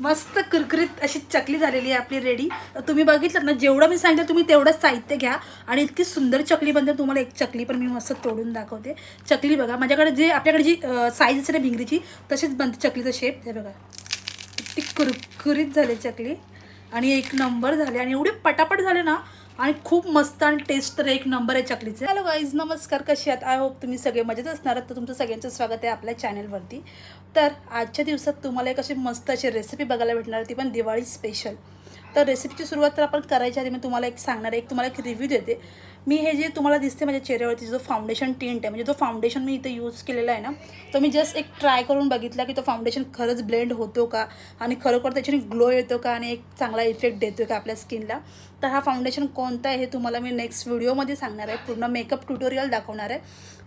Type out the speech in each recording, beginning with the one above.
मस्त कुरकुरीत अशी चकली झालेली आहे आपली रेडी तुम्ही बघितलं ना जेवढं मी सांगितलं तुम्ही तेवढंच साहित्य घ्या. आणि इतकी सुंदर चकली बनते. तुम्हाला एक चकली पण मी मस्त तोडून दाखवते. चकली बघा. माझ्याकडे जे आपल्याकडे जी साईज असते ना भिंगरीची तशीच बनते चकलीचा शेप हे बघा. इतकी कुरकुरीत झाली चकली. आणि एक नंबर झाले. आणि एवढे पटापट झाले ना आणि खूप मस्त आणि टेस्ट तर एक नंबर आहे चकलीचे. हॅलो गाईज नमस्कार कशी आहात? आय होप तुम्ही सगळे मजेत असणार तर तुमचं सगळ्यांचं स्वागत आहे आपल्या चॅनलवरती तर आजच्या दिवसात तुम्हाला एक अशी मस्त अशी रेसिपी बघायला भेटणार ती पण दिवाळी स्पेशल तर रेसिपीची सुरुवात तर आपण करायच्या आधी मी तुम्हाला एक सांगणार आहे. एक तुम्हाला एक रिव्ह्यू देते. मी हे जे तुम्हाला दिसते माझ्या चेहऱ्यावरती जो फाउंडेशन टिंट आहे म्हणजे जो फाउंडेशन मी इथं यूज केलेला आहे ना तो मी जस्ट एक ट्राय करून बघितला की तो फाउंडेशन खरंच ब्लेंड होतो का? आणि खरोखर त्याच्याने ग्लो येतो का? आणि एक चांगला इफेक्ट देतो का आपल्या स्किनला तर हा फाउंडेशन कोणता आहे हे तुम्हाला मी नेक्स्ट व्हिडिओमध्ये सांगणार आहे. पूर्ण मेकअप ट्युटोरियल दाखवणार आहे.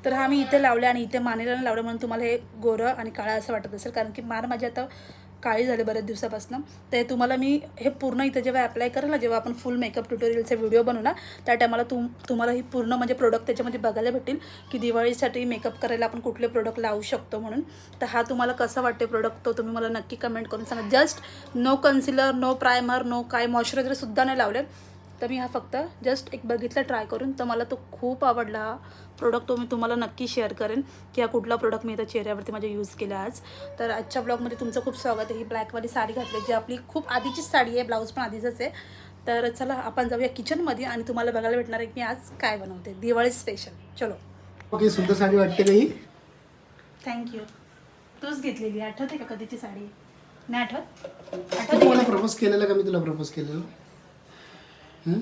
तर हा मी इथे लावला आणि इथे मानेला लावलं म्हणून तुम्हाला हे गोरं आणि काळा असं वाटत असेल कारण की मार माझ्या आता काळी झाले बऱ्याच दिवसापासून ते तुम्हाला मी हे पूर्ण इथं जेव्हा अप्लाय करेल ना जेव्हा आपण फुल मेकअप ट्युटोरियलचे व्हिडिओ बनवू ना त्या टायमाला तुम तुम्हाला ही पूर्ण म्हणजे प्रोडक्ट त्याच्यामध्ये बघायला भेटेल की दिवाळीसाठी मेकअप करायला आपण कुठले प्रोडक्ट लावू शकतो म्हणून. तर हा तुम्हाला कसा वाटते प्रोडक्ट तो तुम्ही मला नक्की कमेंट करून सांगा. Just no concealer no primer no काय मॉइश्चरायझरसुद्धा नाही लावले. तर मी हा फक्त जस्ट एक बघितला ट्राय करून. तर मला तो खूप आवडला हा प्रोडक्ट तो मी तुम्हाला नक्की शेअर करेन की हा कुठला प्रोडक्ट मी इथं चेहऱ्यावरती माझ्या यूज केला आज. तर आजच्या ब्लॉगमध्ये तुमचं खूप स्वागत आहे. ही ब्लॅकवाली साडी घातली जी आपली खूप आधीचीच साडी आहे ब्लाऊज पण आधीचंच आहे. तर चला आपण जाऊया किचनमध्ये आणि तुम्हाला बघायला भेटणार आहे की मी आज काय बनवते. दिवाळी स्पेशल चलो. ओके सुंदर साडी वाटते का ही? थँक्यू तूच घेतलेली आठवते का कधीची साडी? नाही आठवत? तू आठवते मला? प्रपोज केलेलं का मी तुला प्रपोज केलेलं? हं?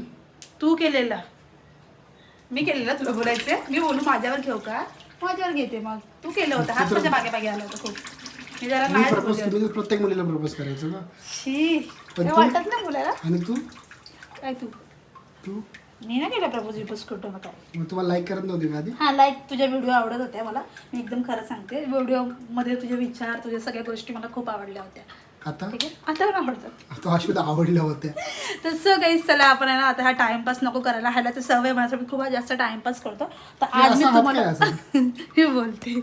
तू केलेला. मी केलेला तुला बोलायचं मी बोलू माझ्यावर घेऊ का? माझ्यावर घेते मग. तू केलं होतं हात माझ्या मागे मागे आला होता खूप. मी जरा मी नाही प्रपोज बोलले केली तर प्रत्येक मुलीला प्रपोज करायचं का शी पण हे तू- वाटत नाही बोलायला आणि तू? काय तू? तू? मी नाही केला प्रपोज विपोज कुठं मग काय. मग तुम्हाला लाईक करत नव्हती का आधी? हा लाईक तुझ्या व्हिडिओ आवडत होत्या मला. मी एकदम खरं सांगते. व्हिडिओमध्ये तुझे विचार तुझ्या सगळ्या गोष्टी मला खूप आवडल्या होत्या. आता? ठीक आहे? आता पण आवडतात आता अश्विता आवडल्या होत्या. तसं काही चला आपण आहे ना आता हा टाइमपास नको करायला. ह्याला तर सवय माझ्यासाठी खूप जास्त टाइमपास करतो. तर आज मी असा हात तुम्हाला काय असा? मी बोलते.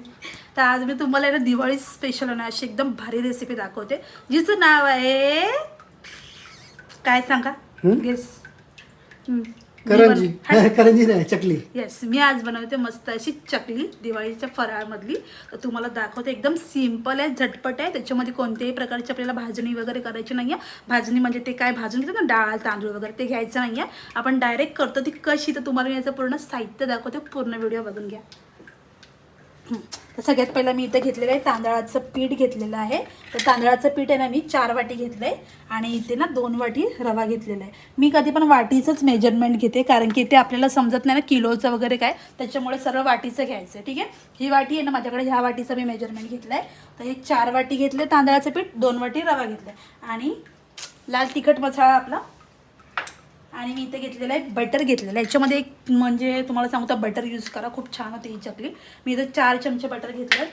तर आज मी तुम्हाला आहे ना दिवाळी स्पेशल ना अशी एकदम भारी रेसिपी दाखवते. जिचं नाव आहे काय सांगा? गेस करंजी. करंजी नाही चकली. येस मी आज बनवते मस्त अशी चकली दिवाळीच्या फराळमधली. तर तुम्हाला दाखवते एकदम सिंपल आहे झटपट आहे. त्याच्यामध्ये कोणत्याही प्रकारची आपल्याला भाजणी वगैरे करायची नाही आहे भाजणी म्हणजे ते काय भाजून घेतात ना डाळ तांदूळ वगैरे ते घ्यायचं नाही आहे आपण डायरेक्ट करतो ती कशी तर तुम्हाला मी याचं पूर्ण साहित्य दाखवते. पूर्ण व्हिडिओ बघून घ्या. तर सगळ्यात पहिला मी इथं घेतलेलं आहे तांदळाचं पीठ घेतलेलं आहे. तर तांदळाचं पीठ आहे ना मी चार वाटी घेतलं आहे आणि इथे ना दोन वाटी रवा घेतलेला आहे. मी कधी पण वाटीचंच मेजरमेंट घेते कारण की ते आपल्याला समजत नाही ना किलोचं वगैरे काय. त्याच्यामुळे सर्व वाटीचं घ्यायचं आहे ठीक आहे? ही वाटी आहे ना माझ्याकडे ह्या वाटीचं मी मेजरमेंट घेतलं आहे तर हे चार वाटी घेतले तांदळाचं पीठ दोन वाटी रवा घेतलं आहे आणि लाल तिखट मसाला आपला आणि मी इथे घेतलेलं आहे बटर घेतलेलं आहे. याच्यामध्ये एक म्हणजे तुम्हाला सांगता बटर यूज करा. खूप छान होते ही चकली. मी इथं चार चमचे बटर घेतले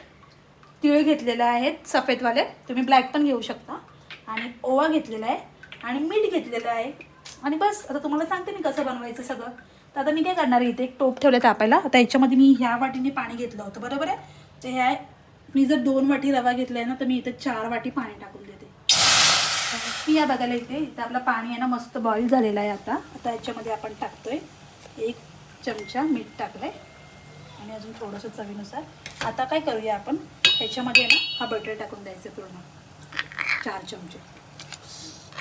तिळ घेतलेले आहेत सफेदवाले. तुम्ही ब्लॅक पण घेऊ शकता. आणि ओवा घेतलेला आहे. आणि मीठ घेतलेलं आहे. आणि बस आता तुम्हाला सांगते मी कसं बनवायचं सगळं. तर आता मी काय करणार आहे इथे एक टोप ठेवलं तापायला. आता याच्यामध्ये मी ह्या वाटीने पाणी घेतलं होतं. बरोबर आहे? तर ह्या मी जर दोन वाटी रवा घेतला आहे ना तर मी इथे चार वाटी पाणी टाकून मी या बघायला इथे इथं आपलं पाणी आहे ना मस्त बॉईल झालेलं आहे आता. आता याच्यामध्ये आपण टाकतोय. एक चमचा मीठ टाकलंय. आणि अजून थोडंसं चवीनुसार. आता काय करूया आपण? ह्याच्यामध्ये ना हा बटर टाकून द्यायचं पूर्ण. चार चमचे.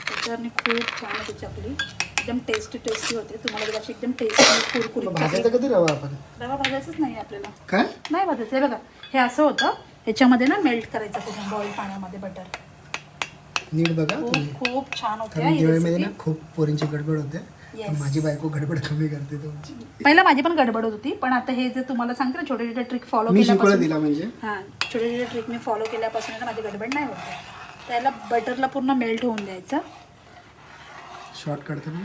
त्याच्यावरनी खूप छान होते चकली एकदम टेस्टी टेस्टी होते. तुम्हाला जर अशी एकदम टेस्टी कधी रवा आपण? रवा भाजायचंच नाही आपल्याला. काय? नाही भाजायचं. हे बघा हे असं होतं. ह्याच्यामध्ये ना मेल्ट करायचं पूर्ण बॉईल पाण्यामध्ये बटर नीट बघा तुम्ही. खूप छान होते कारण दिवाळीमध्ये ना. खूप पोरींची गडबड होते. Yes. माझी बायको गडबड कमी करते तुमची पहिला माझी पण गडबड होत होती पण आता हे जे तुम्हाला सांगते ना छोटे छोटे ट्रिक फॉलो मी शिकवलं केल्यापासून दिला म्हणजे. हां छोटे छोटे ट्रिक मी फॉलो केल्यापासून माझी गडबड नाही होत. त्याला बटरला पूर्ण मेल्ट होऊन द्यायचं. शॉर्ट काढतो मी.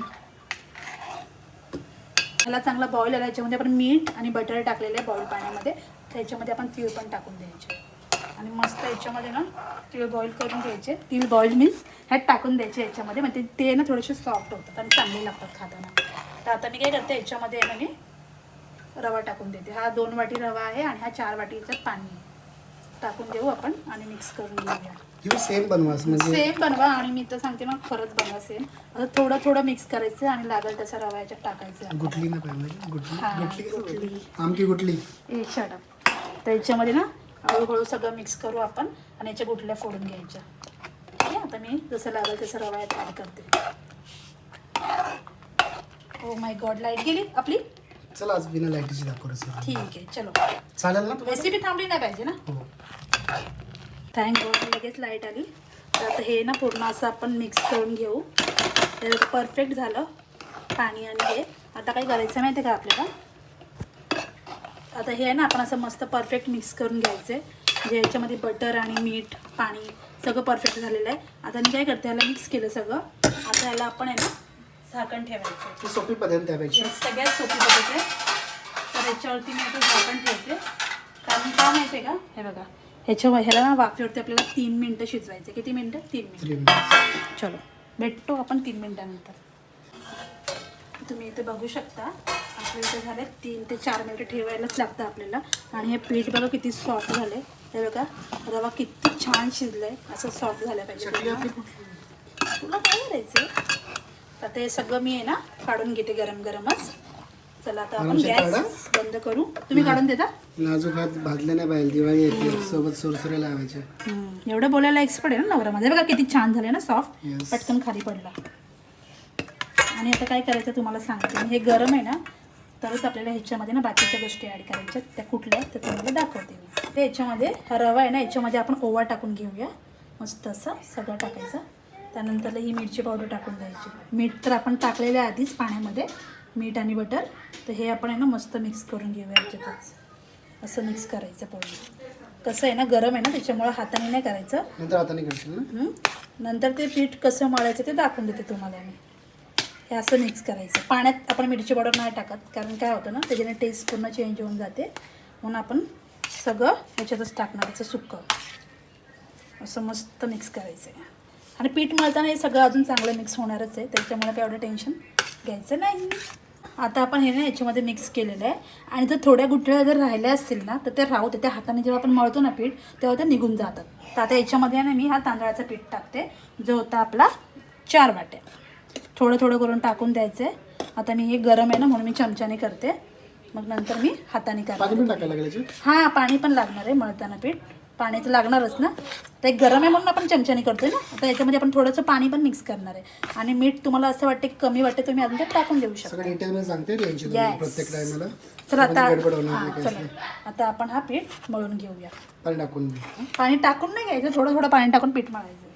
त्याला चांगला बॉईल आला याच्यामध्ये आपण मीठ आणि बटर टाकलेलं आहे बॉईल पाण्यामध्ये. त्याच्यामध्ये आपण तीळ पण टाकून द्यायचे. आणि मस्त याच्यामध्ये ना तीळ बॉईल करून घ्यायचे. तीळ बॉईल मीन्स ह्यात टाकून द्यायचे याच्यामध्ये. म्हणजे ते ना थोडेसे सॉफ्ट होतात आणि चांगले लागतात खाताना. तर आता मी काय करते याच्यामध्ये आहे ना मी रवा टाकून देते. हा दोन वाटी रवा आहे आणि हा चार वाटी याच्यात पाणी टाकून देऊ आपण आणि मिक्स करून घेऊया. सेम बनवा असं म्हणजे सेम बनवा आणि मी तर सांगते ना खरंच बनवा सेम आता थोडं थोडं मिक्स करायचं आणि लागेल तसा रवा याच्यात टाकायचं. गुटली ना पाहिजे गुटली गुटली कसं गुटली. ए तर याच्यामध्ये ना हळूहळू सगळं मिक्स करू आपण आणि याच्या गुठल्या फोडून घ्यायच्या. ठीक आहे? आता मी जसं लागेल तसं रवा यात ॲड करते. ओ माय गॉड लाइट गेली आपली? चला आज बिना लाईटीची दाखव ठीक आहे चलो. चालेल ना? रेसिपी थांबली नाही पाहिजे ना? हो. थँक गॉड लगेच लाइट आली. तर आता हे ना पूर्ण असं आपण मिक्स करून घेऊ. परफेक्ट झालं. पाणी आणि हे. आता काही करायचं माहिती का आपल्याला? आता हे आहे ना आपण असं मस्त परफेक्ट मिक्स करून घ्यायचं. आहे म्हणजे याच्यामध्ये बटर आणि मीठ पाणी सगळं परफेक्ट झालेलं आहे. आता मी काय करते याला मिक्स केलं सगळं. आता याला आपण आहे ना झाकण ठेवायचं. सोपी पद्धत त्यापेक्षा हे सगळ्यात सोपी पद्धत आहे. तर याच्यावरती मी आता झाकण ठेवते. कारण का माहिती आहे का? हे बघा. ह्याच्या ह्याला ना वाफेवरती आपल्याला तीन मिनटं शिजवायचे. किती मिनटं. तीन मिनटं. चलो. भेटतो आपण तीन मिनटानंतर. तुम्ही इथे बघू शकता. इथे झाले. तीन ते चार मिनटं ठेवायलाच लागतं आपल्याला. आणि हे पीठ बघा किती सॉफ्ट झालं हे बघा. रवा किती छान शिजलं आहे असं सॉफ्ट झालं पाहिजे तुला काय करायचं आता हे सगळं मी आहे ना काढून घेते गरम गरमच चला आता आपण. गॅस बंद करू. तुम्ही काढून देता? नाजूक हात भाजले नाही पाहिजे दिवाळी येते सोबत सुरसुरे लावायचे हम्म, एवढं बोलायला एक्सपर्ट आहे ना नवरा माझा बघा किती छान झाले ना सॉफ्ट. पटकन खाली पडला. आणि आता काय करायचं तुम्हाला सांगते. हे गरम आहे ना तरच आपल्याला ह्याच्यामध्ये ना बाकीच्या गोष्टी ॲड करायच्या त्या कुठल्या त्या तुम्हाला दाखवते मी. ते ह्याच्यामध्ये हा रवा आहे ना याच्यामध्ये आपण ओवा टाकून घेऊया. मस्त असं सगळं टाकायचं. त्यानंतर ही मिरची पावडर टाकून द्यायची. मीठ तर आपण टाकलेलं आहे आधीच पाण्यामध्ये मीठ आणि बटर तर हे आपण आहे ना मस्त मिक्स करून घेऊया याच्यातच. असं मिक्स करायचं पूर्ण. कसं आहे ना गरम आहे ना त्याच्यामुळं हाताने नाही करायचं. नंतर हाताने? नंतर ते पीठ कसं मळायचं ते दाखवून देते तुम्हाला मी. हे असं मिक्स करायचं. पाण्यात आपण मिरची पावडर नाही टाकत कारण काय होतं ना त्याच्याने टेस्ट पूर्ण चेंज होऊन जाते. म्हणून आपण सगळं ह्याच्यातच टाकणार याचं सुक्कं असं मस्त मिक्स करायचं आहे आणि पीठ मळताना हे सगळं अजून चांगलं मिक्स होणारच आहे. त्याच्यामुळे काय एवढं टेन्शन घ्यायचं नाही. आता आपण हे ना याच्यामध्ये मिक्स केलेलं आहे. आणि जर थोड्या गुठळ्या जर राहिल्या असतील ना तर ते राहू त्या हाताने जेव्हा आपण मळतो ना पीठ तेव्हा ते निघून जातात. तर आता याच्यामध्ये ना मी हा तांदळाचा पीठ टाकते जो होता आपला चार वाट्या. थोडं थोडं करून टाकून द्यायचं आहे आता मी हे गरम आहे ना म्हणून मी चमच्याने करते. मग नंतर मी हाताने करते? हां पाणी पण लागणार आहे मळताना पीठ. पाणी तर लागणारच ना. तर एक गरम आहे म्हणून आपण चमच्याने करतोय ना. आता याच्यामध्ये आपण थोडंसं पाणी पण मिक्स करणार आहे. आणि मीठ तुम्हाला असं वाटते की कमी वाटते तुम्ही अजून टाकून देऊ शकता. चला आता हां चला. आता आपण हा पीठ मळून घेऊया. पाणी टाकून दे. पाणी टाकून नाही घ्यायचं थोडं थोडं पाणी टाकून पीठ मळायचं.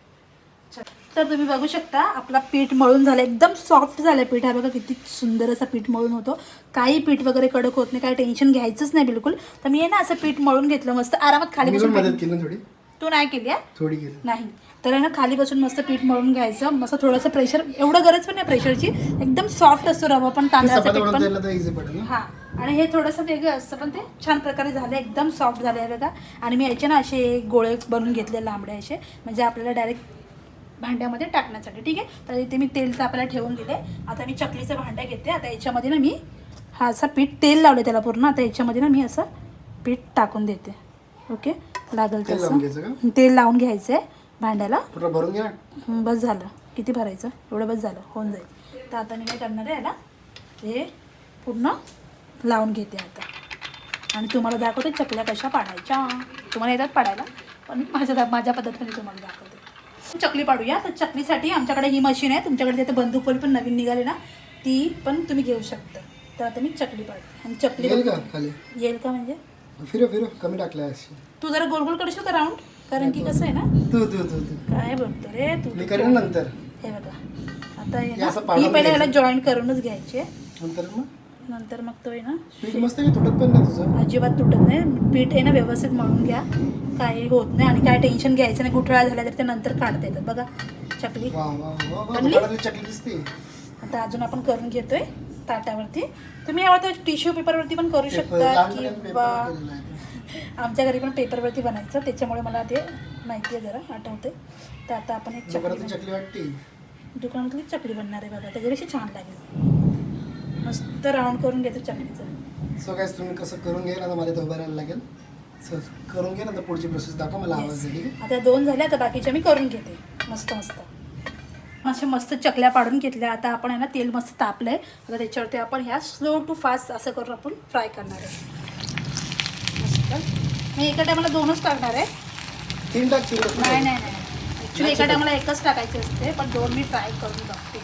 तर तुम्ही बघू शकता आपला पीठ मळून झालं एकदम सॉफ्ट झालं पीठ. हा बघा किती सुंदर असं पीठ मळून होतो. काही पीठ वगैरे कडक होत नाही काही टेन्शन घ्यायचंच नाही बिलकुल. तर मी आहे ना असं पीठ मळून घेतलं मस्त आरामात खाली बसून मदत पीठ- केली ना थोडी. तू नाही केली थोडी नाही. तर ना खाली बसून मस्त पीठ मळून घ्यायचं. मस्त थोडंसं प्रेशर एवढं गरज पण नाही प्रेशरची एकदम सॉफ्ट असतो रवा पण तांदळाचं पीठ पण. हा. आणि हे थोडंसं वेगळं असतं पण ते छान प्रकारे झालं एकदम सॉफ्ट झालं आहे बघा. आणि मी याचे ना असे गोळे बनवून घेतले लांबडे असे. म्हणजे आपल्याला डायरेक्ट भांड्यामध्ये टाकण्यासाठी. ठीक आहे? तर इथे मी तेल तापायला ठेवून दिले आता मी चकलीचं भांडं घेते. आता याच्यामध्ये ना मी हा असा पीठ तेल लावलं त्याला पूर्ण. आता याच्यामध्ये ना मी असं पीठ टाकून देते. ओके? लागेल तसं. तेल लावून घ्यायचं आहे भांड्याला भरून घ्या बस झालं. किती भरायचं? एवढं बस झालं. होऊन जाईल. तर आता मी काय करणार आहे याला? हे पूर्ण लावून घेते आता. आणि तुम्हाला दाखवते चकल्या कशा पाडायच्या. तुम्हाला येतात पाडायला. पण माझ्या माझ्या पद्धतीने तुम्हाला दाखवते. चकली पाडूया. तर चकलीसाठी आमच्याकडे ही मशीन आहे. तुमच्याकडे तिथे बंदूकवली पण नवीन निघाली ना ती पण तुम्ही घेऊ शकता. तर आता मी चकली पाडते. आणि चकली येईल का खाली? येईल का म्हणजे? फिरो फिरो. कमी टाकलं अशी. तू जरा गोल गोल करशील का राऊंड कारण की कसं आहे ना तू तू तू तू. काय बोलतो रे तू? मी करेन नंतर. हे बघा. आता हे ना पहिले ह्याला. जॉईन करूनच घ्यायचे नंतर मग? नंतर मग तो आहे ना पीठ मस्त आहे तुटत पण नाही तुझं? अजिबात तुटत नाही. पीठ आहे ना व्यवस्थित मळून घ्या. काही होत नाही आणि काय टेन्शन घ्यायचं नाही. गुठळा झाला तर ते नंतर काढता येतात बघा चकली. वा वा वा वा आणली? दुकानातली चकली दिसते. आता अजून आपण करून घेतोय ताटावरती. तुम्ही यावर टिश्यू पेपरवरती पण करू पेपर शकता लहान मुलांनी किंवा पेपर केलेला आहे ते. आमच्या घरी पण पेपरवरती बनायचं. त्याच्यामुळे मला ते माहिती आहे जरा आठवते तर आता आपण एक दुकानातली चकली चकली वाटते. दुकानातली चकली बनणार आहे बघा. त्याच्यापेक्षा छान लागेल. मस्त राऊंड करून घेतो चकलीचं सो काय तुम्ही कसं करून घ्याल आता मला इथं उभं राहायला लागेल. चल, करून घे ना तर पुढची प्रोसेस दाखव मला आवाज दे ठीक आहे? आता दोन झाल्या आता बाकीच्या मी करून घेते. मस्त मस्त. अशा मस्त चकल्या पाडून घेतल्या. आता आपण आहे ना तेल मस्त तापलंय. आता त्याच्यावरती आपण ह्या स्लो टू फास्ट असं करून आपण फ्राय करणार आहे. मस्त. मी एका टायमाला दोनच टाकणार आहे. तीन टाक तीन टाक नाही नाही. नाही ॲक्च्युली एका टायमाला एकच टाकायची असते पण दोन मी ट्राय करून बघते.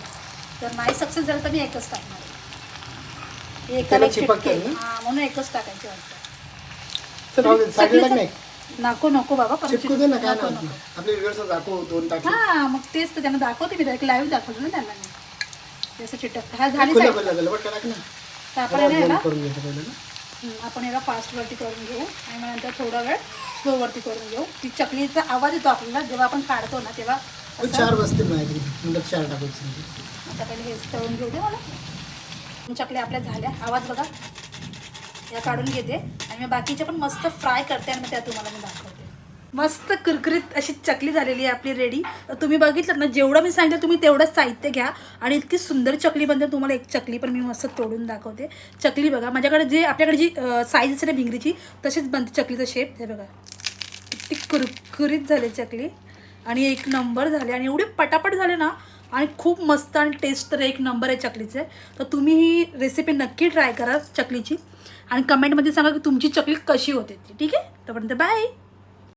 जर नाही सक्सेस झालं तर मी एकच टाकणार आहे. एकाला चिपकतं? हा म्हणून एकच टाकायची वाटतं. नको नको बाबा चिपकू दे ना काय नाही. दाखव दोन हा मग तेच तर त्यांना दाखवते मी एक लाईव्ह दाखवलं ना त्यांना मी. जसं चिटक हा झाली तर आपण करून आपण याला फास्टवरती करून घेऊ आणि मग नंतर थोडा वेळ स्लोवरती करून घेऊ. ती चकलीचा आवाज येतो आपल्याला जेव्हा आपण काढतो ना तेव्हा चार वाजते चार टाकायचं. आता पहिले हेच तळून घेऊ दे मला. चकल्या आपल्या झाल्या. आवाज बघा. या काढून घेते. आणि मग बाकीच्या पण मस्त फ्राय करते आणि मग त्या तुम्हाला मी दाखवते. मस्त कुरकुरीत अशी चकली झालेली आहे आपली रेडी तुम्ही बघितलं ना जेवढं मी सांगितलं तुम्ही तेवढंच साहित्य घ्या. आणि इतकी सुंदर चकली बनते. तुम्हाला एक चकली पण मी मस्त तोडून दाखवते. चकली बघा. माझ्याकडे जे आपल्याकडे जी साईज असते ना भिंगरीची तशीच बनते चकलीचा शेप हे बघा. इतकी कुरकुरीत झाली चकली. आणि एक नंबर झाले. आणि एवढे पटापट झाले ना आणि खूप मस्त आणि टेस्ट तर एक नंबर आहे चकलीचे. तर तुम्ही ही रेसिपी नक्की ट्राय करा चकलीची. आणि कमेंटमध्ये सांगा की तुमची चकली कशी होते ती. ठीक आहे? तोपर्यंत बाय